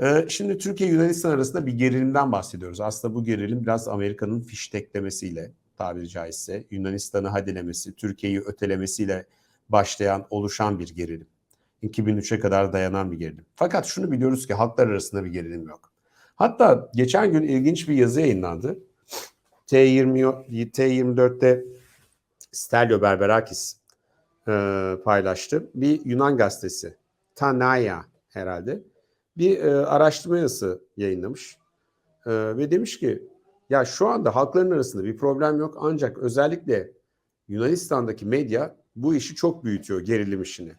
Ee, şimdi Türkiye Yunanistan arasında bir gerilimden bahsediyoruz. Aslında bu gerilim biraz Amerika'nın fişteklemesiyle tabiri caizse Yunanistan'ı hadilemesi, Türkiye'yi ötelemesiyle başlayan, oluşan bir gerilim. 2003'e kadar dayanan bir gerilim. Fakat şunu biliyoruz ki halklar arasında bir gerilim yok. Hatta geçen gün ilginç bir yazı yayınlandı. T20 T24'te Stelio Berberakis e, paylaştı. Bir Yunan gazetesi. Tanaya herhalde. Bir e, araştırma yazısı yayınlamış. E, ve demiş ki ya şu anda halkların arasında bir problem yok ancak özellikle Yunanistan'daki medya bu işi çok büyütüyor gerilim işini.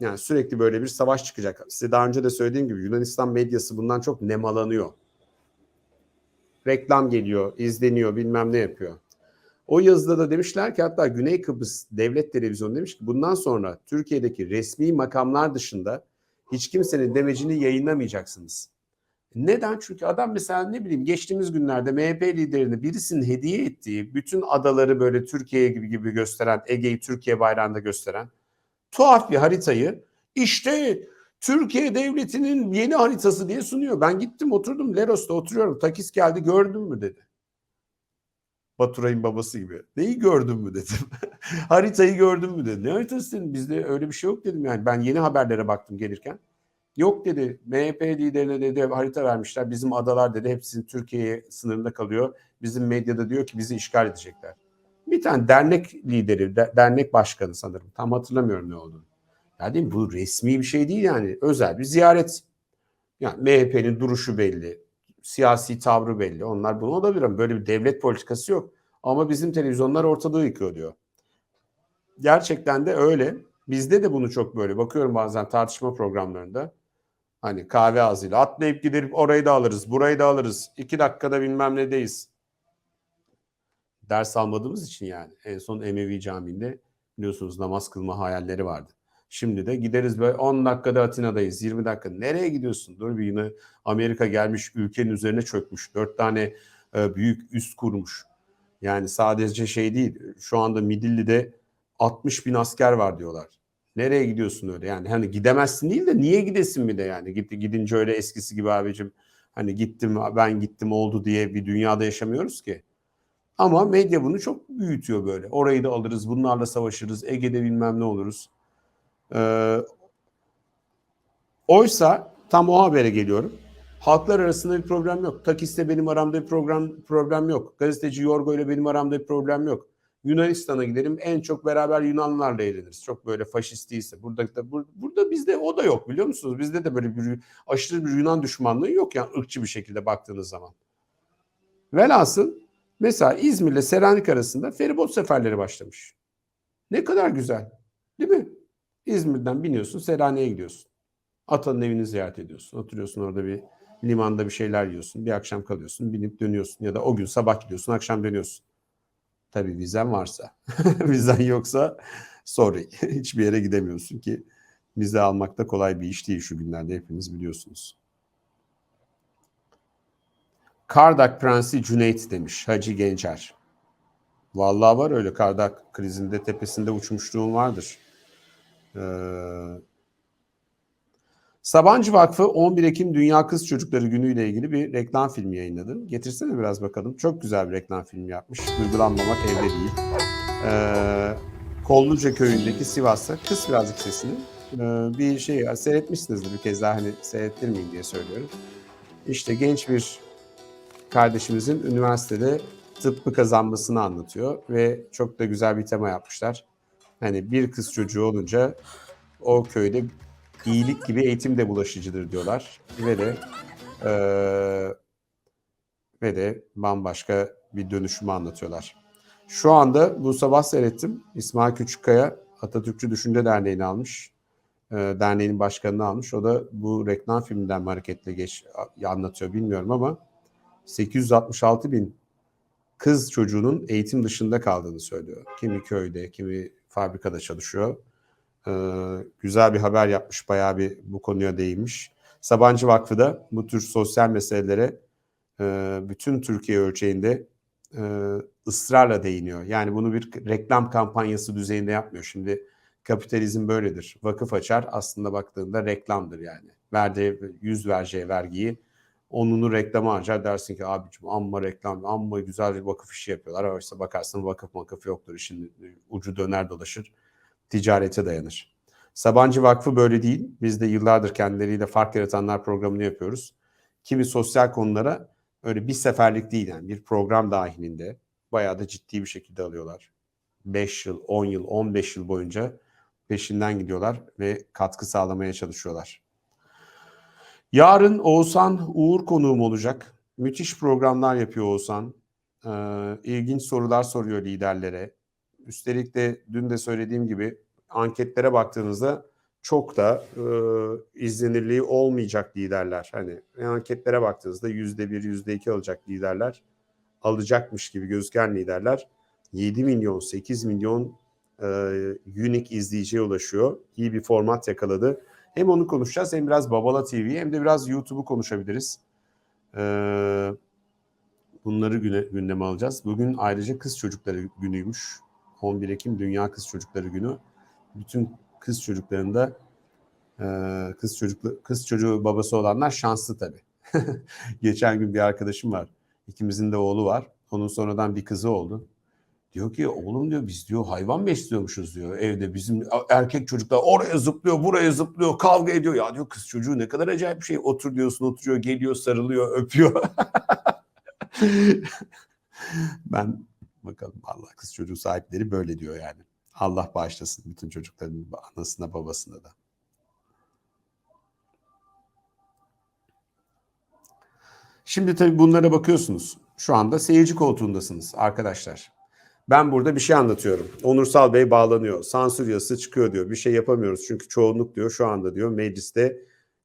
Yani sürekli böyle bir savaş çıkacak. Size daha önce de söylediğim gibi Yunanistan medyası bundan çok nemalanıyor. Reklam geliyor, izleniyor, bilmem ne yapıyor. O yazıda da demişler ki hatta Güney Kıbrıs Devlet Televizyonu demiş ki bundan sonra Türkiye'deki resmi makamlar dışında hiç kimsenin demecini yayınlamayacaksınız. Neden? Çünkü adam mesela ne bileyim geçtiğimiz günlerde MHP liderini birisinin hediye ettiği bütün adaları böyle Türkiye gibi gibi gösteren, Ege'yi Türkiye bayrağında gösteren tuhaf bir haritayı işte Türkiye Devleti'nin yeni haritası diye sunuyor. Ben gittim oturdum Leros'ta oturuyorum. Takis geldi gördün mü dedi. Baturay'ın babası gibi. Neyi gördün mü dedim. Haritayı gördün mü dedi. Ne haritası dedim. Bizde öyle bir şey yok dedim yani. Ben yeni haberlere baktım gelirken. Yok dedi. MHP liderine dedi harita vermişler. Bizim adalar dedi hepsinin Türkiye sınırında kalıyor. Bizim medyada diyor ki bizi işgal edecekler. Bir tane dernek lideri, de, dernek başkanı sanırım. Tam hatırlamıyorum ne olduğunu. Ya değil mi? Bu resmi bir şey değil yani. Özel bir ziyaret. Yani MHP'nin duruşu belli. Siyasi tavrı belli. Onlar bunu olabilir ama böyle bir devlet politikası yok. Ama bizim televizyonlar ortalığı yıkıyor diyor. Gerçekten de öyle. Bizde de bunu çok böyle bakıyorum bazen tartışma programlarında. Hani kahve ağzıyla atlayıp gidip orayı da alırız, burayı da alırız. İki dakikada bilmem nedeyiz. Ders almadığımız için yani. En son Emevi Camii'nde biliyorsunuz namaz kılma hayalleri vardı. Şimdi de gideriz böyle 10 dakikada Atina'dayız, 20 dakika. Nereye gidiyorsun? Dur bir yine Amerika gelmiş ülkenin üzerine çökmüş. Dört tane e, büyük üst kurmuş. Yani sadece şey değil. Şu anda Midilli'de 60 bin asker var diyorlar. Nereye gidiyorsun öyle? Yani hani gidemezsin değil de niye gidesin bir de yani? Gitti gidince öyle eskisi gibi abicim hani gittim ben gittim oldu diye bir dünyada yaşamıyoruz ki. Ama medya bunu çok büyütüyor böyle. Orayı da alırız, bunlarla savaşırız, Ege'de bilmem ne oluruz. Ee, oysa tam o habere geliyorum. Halklar arasında bir problem yok. Takis'te benim aramda bir problem, problem yok. Gazeteci Yorgo ile benim aramda bir problem yok. Yunanistan'a gidelim en çok beraber Yunanlarla eğleniriz. Çok böyle faşist değilse. Burada da bur, burada bizde o da yok biliyor musunuz? Bizde de böyle bir aşırı bir Yunan düşmanlığı yok yani ırkçı bir şekilde baktığınız zaman. Velhasıl mesela İzmir ile Selanik arasında feribot seferleri başlamış. Ne kadar güzel. Değil mi? İzmir'den biniyorsun Selanik'e gidiyorsun. Atanın evini ziyaret ediyorsun. Oturuyorsun orada bir limanda bir şeyler yiyorsun. Bir akşam kalıyorsun. Binip dönüyorsun. Ya da o gün sabah gidiyorsun akşam dönüyorsun. Tabii vizen varsa. vizen yoksa sorry. Hiçbir yere gidemiyorsun ki vize almak da kolay bir iş değil şu günlerde hepiniz biliyorsunuz. Kardak Prensi Cüneyt demiş Hacı Gencer. Vallahi var öyle Kardak krizinde tepesinde uçmuşluğum vardır. Ee, Sabancı Vakfı 11 Ekim Dünya Kız Çocukları Günü ile ilgili bir reklam filmi yayınladı. Getirsene biraz bakalım. Çok güzel bir reklam filmi yapmış. Duygulanmamak evde değil. Ee, Kolluca köyündeki Sivas'ta kız birazcık sesini. Ee, bir şey seyretmişsinizdir bir kez daha hani seyrettirmeyeyim diye söylüyorum. İşte genç bir kardeşimizin üniversitede tıbbı kazanmasını anlatıyor ve çok da güzel bir tema yapmışlar. Hani bir kız çocuğu olunca o köyde iyilik gibi eğitim de bulaşıcıdır diyorlar ve de e, ve de bambaşka bir dönüşümü anlatıyorlar. Şu anda bu sabah seyrettim. İsmail Küçükkaya Atatürkçü Düşünce Derneği'ni almış. E, derneğin başkanını almış. O da bu reklam filminden hareketle geç anlatıyor bilmiyorum ama 866 bin kız çocuğunun eğitim dışında kaldığını söylüyor. Kimi köyde, kimi fabrikada çalışıyor. Ee, güzel bir haber yapmış, bayağı bir bu konuya değinmiş. Sabancı Vakfı da bu tür sosyal meselelere e, bütün Türkiye ölçeğinde e, ısrarla değiniyor. Yani bunu bir reklam kampanyası düzeyinde yapmıyor. Şimdi kapitalizm böyledir. Vakıf açar aslında baktığında reklamdır yani. verdiği, yüz vereceği vergiyi onunu reklama harcar dersin ki abicim amma reklam, amma güzel bir vakıf işi yapıyorlar. Oysa bakarsın vakıf makıf yoktur. İşin ucu döner dolaşır. Ticarete dayanır. Sabancı Vakfı böyle değil. Biz de yıllardır kendileriyle fark yaratanlar programını yapıyoruz. Kimi sosyal konulara öyle bir seferlik değil yani bir program dahilinde bayağı da ciddi bir şekilde alıyorlar. 5 yıl, 10 yıl, 15 yıl boyunca peşinden gidiyorlar ve katkı sağlamaya çalışıyorlar. Yarın Oğuzhan Uğur konuğum olacak. Müthiş programlar yapıyor Oğuzhan. Ee, ilginç sorular soruyor liderlere. Üstelik de dün de söylediğim gibi anketlere baktığınızda çok da e, izlenirliği olmayacak liderler. Hani anketlere baktığınızda yüzde bir, yüzde iki alacak liderler alacakmış gibi gözüken liderler 7 milyon, 8 milyon e, unique izleyiciye ulaşıyor. İyi bir format yakaladı. Hem onu konuşacağız hem biraz Babala TV hem de biraz YouTube'u konuşabiliriz. Ee, bunları gündeme alacağız. Bugün ayrıca kız çocukları günüymüş. 11 Ekim Dünya Kız Çocukları Günü. Bütün kız çocuklarında e, kız çocuklu kız çocuğu babası olanlar şanslı tabii. Geçen gün bir arkadaşım var. İkimizin de oğlu var. Onun sonradan bir kızı oldu. Diyor ki oğlum diyor biz diyor hayvan besliyormuşuz diyor evde bizim erkek çocuklar oraya zıplıyor buraya zıplıyor kavga ediyor. Ya diyor kız çocuğu ne kadar acayip bir şey otur diyorsun oturuyor geliyor sarılıyor öpüyor. ben bakalım Allah kız çocuğu sahipleri böyle diyor yani. Allah bağışlasın bütün çocukların anasına babasına da. Şimdi tabii bunlara bakıyorsunuz. Şu anda seyirci koltuğundasınız arkadaşlar. Ben burada bir şey anlatıyorum. Onursal Bey bağlanıyor. Sansür yasası çıkıyor diyor. Bir şey yapamıyoruz çünkü çoğunluk diyor şu anda diyor mecliste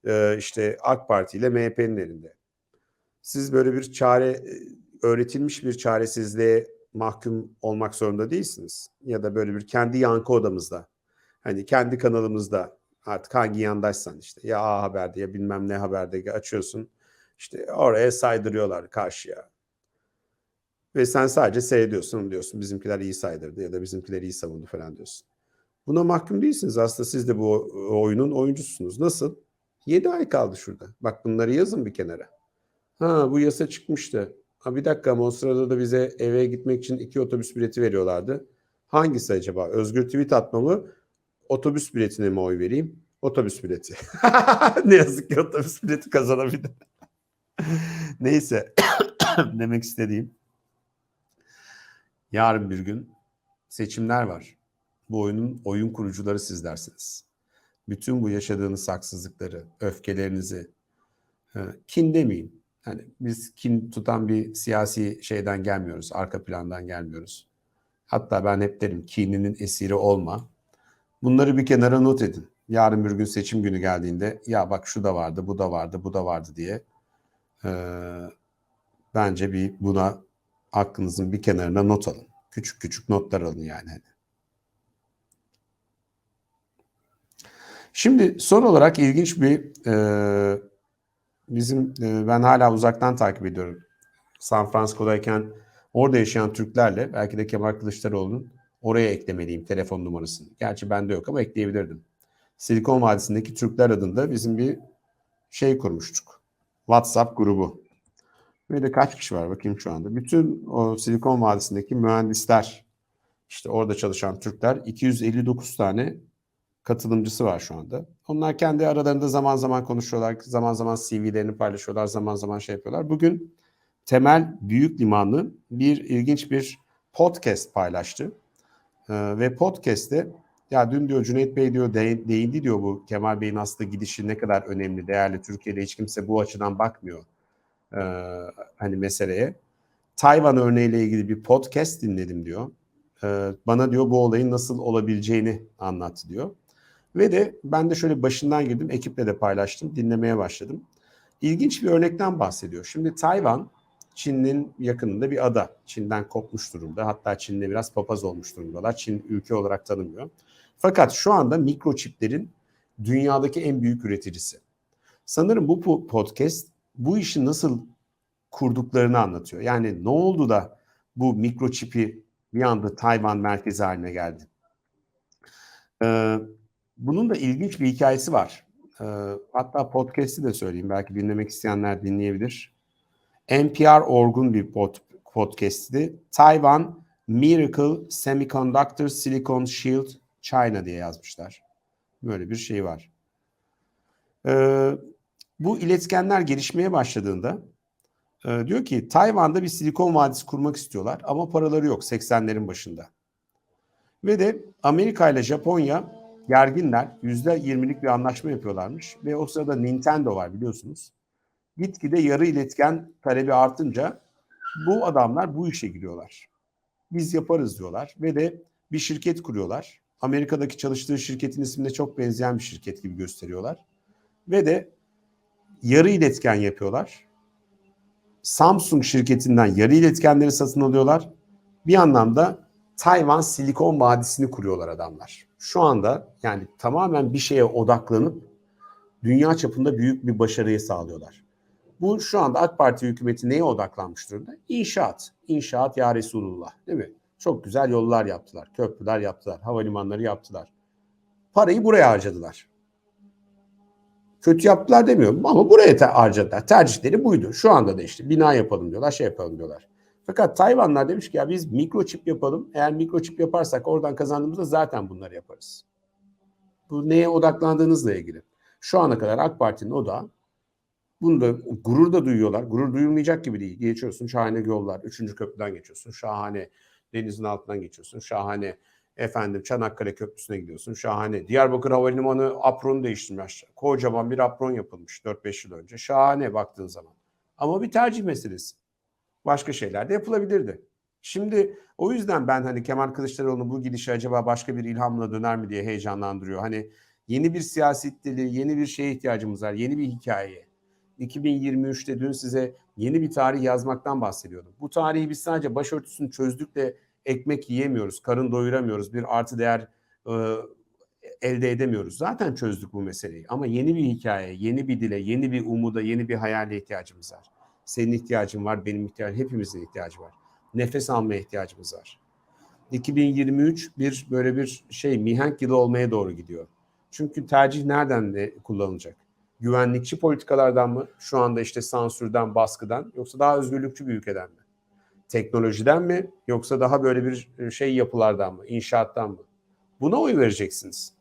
e, işte AK Parti ile MHP'nin elinde. Siz böyle bir çare e, öğretilmiş bir çaresizliğe mahkum olmak zorunda değilsiniz. Ya da böyle bir kendi yankı odamızda hani kendi kanalımızda artık hangi yandaşsan işte ya A Haber'de ya bilmem ne haberde açıyorsun. İşte oraya saydırıyorlar karşıya. Ve sen sadece seyrediyorsun diyorsun bizimkiler iyi saydırdı ya da bizimkiler iyi savundu falan diyorsun. Buna mahkum değilsiniz aslında siz de bu oyunun oyuncusunuz. Nasıl? 7 ay kaldı şurada. Bak bunları yazın bir kenara. Ha bu yasa çıkmıştı. Ha bir dakika ama o sırada da bize eve gitmek için iki otobüs bileti veriyorlardı. Hangisi acaba? Özgür tweet atmamı otobüs biletine mi oy vereyim? Otobüs bileti. ne yazık ki otobüs bileti kazanabildim. Neyse demek istediğim yarın bir gün seçimler var. Bu oyunun oyun kurucuları sizlersiniz. Bütün bu yaşadığınız haksızlıkları, öfkelerinizi kin demeyin. Hani biz kin tutan bir siyasi şeyden gelmiyoruz, arka plandan gelmiyoruz. Hatta ben hep derim kininin esiri olma. Bunları bir kenara not edin. Yarın bir gün seçim günü geldiğinde ya bak şu da vardı, bu da vardı, bu da vardı diye e, bence bir buna aklınızın bir kenarına not alın. Küçük küçük notlar alın yani. Şimdi son olarak ilginç bir e, bizim e, ben hala uzaktan takip ediyorum. San Francisco'dayken orada yaşayan Türklerle belki de Kemal Kılıçdaroğlu'nun oraya eklemeliyim telefon numarasını. Gerçi bende yok ama ekleyebilirdim. Silikon Vadisi'ndeki Türkler adında bizim bir şey kurmuştuk. WhatsApp grubu. Ve de kaç kişi var bakayım şu anda. Bütün o Silikon Vadisi'ndeki mühendisler, işte orada çalışan Türkler 259 tane katılımcısı var şu anda. Onlar kendi aralarında zaman zaman konuşuyorlar, zaman zaman CV'lerini paylaşıyorlar, zaman zaman şey yapıyorlar. Bugün Temel Büyük Limanlı bir ilginç bir podcast paylaştı. Ee, ve podcast'te ya dün diyor Cüneyt Bey diyor değindi diyor bu Kemal Bey'in aslında gidişi ne kadar önemli, değerli. Türkiye'de hiç kimse bu açıdan bakmıyor e, hani meseleye. Tayvan örneğiyle ilgili bir podcast dinledim diyor. E, bana diyor bu olayın nasıl olabileceğini anlattı diyor. Ve de ben de şöyle başından girdim, ekiple de paylaştım, dinlemeye başladım. İlginç bir örnekten bahsediyor. Şimdi Tayvan, Çin'in yakınında bir ada. Çin'den kopmuş durumda. Hatta Çin'le biraz papaz olmuş durumdalar. Çin ülke olarak tanımıyor. Fakat şu anda mikroçiplerin dünyadaki en büyük üreticisi. Sanırım bu podcast bu işi nasıl kurduklarını anlatıyor. Yani ne oldu da bu mikroçipi bir anda Tayvan merkezi haline geldi. Ee, bunun da ilginç bir hikayesi var. Ee, hatta podcast'i de söyleyeyim. Belki dinlemek isteyenler dinleyebilir. NPR Orgun bir pod, podcast'ti. Taiwan Miracle Semiconductor Silicon Shield China diye yazmışlar. Böyle bir şey var. Ee, bu iletkenler gelişmeye başladığında e, diyor ki Tayvan'da bir silikon vadisi kurmak istiyorlar ama paraları yok 80'lerin başında. Ve de Amerika ile Japonya gerginler. %20'lik bir anlaşma yapıyorlarmış. Ve o sırada Nintendo var biliyorsunuz. Gitgide yarı iletken talebi artınca bu adamlar bu işe giriyorlar. Biz yaparız diyorlar ve de bir şirket kuruyorlar. Amerika'daki çalıştığı şirketin ismine çok benzeyen bir şirket gibi gösteriyorlar. Ve de yarı iletken yapıyorlar. Samsung şirketinden yarı iletkenleri satın alıyorlar. Bir anlamda Tayvan Silikon Vadisi'ni kuruyorlar adamlar. Şu anda yani tamamen bir şeye odaklanıp dünya çapında büyük bir başarıyı sağlıyorlar. Bu şu anda AK Parti hükümeti neye odaklanmış durumda? İnşaat. İnşaat ya Resulullah değil mi? Çok güzel yollar yaptılar, köprüler yaptılar, havalimanları yaptılar. Parayı buraya harcadılar. Kötü yaptılar demiyorum ama buraya te- harcadılar. Tercihleri buydu. Şu anda da işte bina yapalım diyorlar, şey yapalım diyorlar. Fakat Tayvanlar demiş ki ya biz mikroçip yapalım. Eğer mikroçip yaparsak oradan kazandığımızda zaten bunları yaparız. Bu neye odaklandığınızla ilgili. Şu ana kadar AK Parti'nin odağı bunu da gurur da duyuyorlar. Gurur duyulmayacak gibi değil. Geçiyorsun şahane yollar. Üçüncü köprüden geçiyorsun. Şahane denizin altından geçiyorsun. Şahane efendim Çanakkale Köprüsü'ne gidiyorsun. Şahane. Diyarbakır Havalimanı apronu değiştirmiş. Kocaman bir apron yapılmış 4-5 yıl önce. Şahane baktığın zaman. Ama bir tercih meselesi. Başka şeyler de yapılabilirdi. Şimdi o yüzden ben hani Kemal Kılıçdaroğlu bu gidişi acaba başka bir ilhamla döner mi diye heyecanlandırıyor. Hani yeni bir siyaset dili, yeni bir şeye ihtiyacımız var. Yeni bir hikaye. 2023'te dün size yeni bir tarih yazmaktan bahsediyordum. Bu tarihi biz sadece başörtüsünü çözdük de ekmek yiyemiyoruz, karın doyuramıyoruz, bir artı değer e, elde edemiyoruz. Zaten çözdük bu meseleyi ama yeni bir hikaye, yeni bir dile, yeni bir umuda, yeni bir hayale ihtiyacımız var. Senin ihtiyacın var, benim ihtiyacım, hepimizin ihtiyacı var. Nefes almaya ihtiyacımız var. 2023 bir böyle bir şey mihenk yılı olmaya doğru gidiyor. Çünkü tercih nereden de kullanılacak? güvenlikçi politikalardan mı? Şu anda işte sansürden, baskıdan yoksa daha özgürlükçü bir ülkeden mi? Teknolojiden mi yoksa daha böyle bir şey yapılardan mı? İnşaattan mı? Buna oy vereceksiniz.